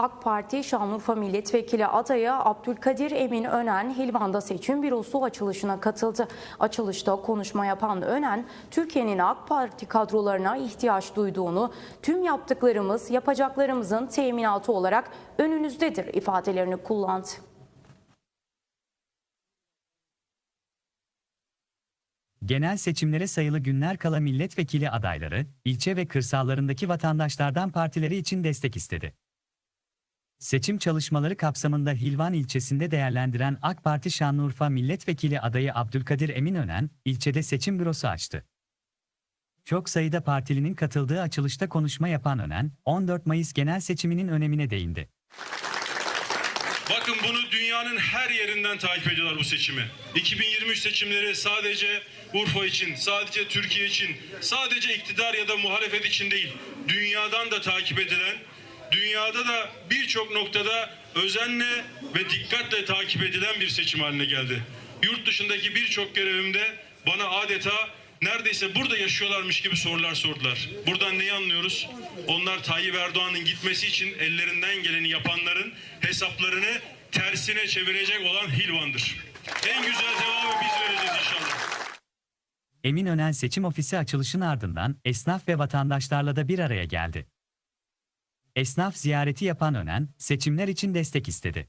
AK Parti Şanlıurfa Milletvekili adayı Abdülkadir Emin Önen Hilvan'da seçim bürosu açılışına katıldı. Açılışta konuşma yapan Önen, Türkiye'nin AK Parti kadrolarına ihtiyaç duyduğunu, tüm yaptıklarımız yapacaklarımızın teminatı olarak önünüzdedir ifadelerini kullandı. Genel seçimlere sayılı günler kala milletvekili adayları, ilçe ve kırsallarındaki vatandaşlardan partileri için destek istedi. Seçim çalışmaları kapsamında Hilvan ilçesinde değerlendiren AK Parti Şanlıurfa Milletvekili adayı Abdülkadir Eminönen, ilçede seçim bürosu açtı. Çok sayıda partilinin katıldığı açılışta konuşma yapan Önen, 14 Mayıs genel seçiminin önemine değindi. Bakın bunu dünyanın her yerinden takip ediyorlar bu seçimi. 2023 seçimleri sadece Urfa için, sadece Türkiye için, sadece iktidar ya da muhalefet için değil, dünyadan da takip edilen, dünyada da birçok noktada özenle ve dikkatle takip edilen bir seçim haline geldi. Yurt dışındaki birçok görevimde bana adeta neredeyse burada yaşıyorlarmış gibi sorular sordular. Buradan neyi anlıyoruz? Onlar Tayyip Erdoğan'ın gitmesi için ellerinden geleni yapanların hesaplarını tersine çevirecek olan Hilvan'dır. En güzel cevabı biz vereceğiz inşallah. Eminönen seçim ofisi açılışın ardından esnaf ve vatandaşlarla da bir araya geldi. Esnaf ziyareti yapan Önen, seçimler için destek istedi.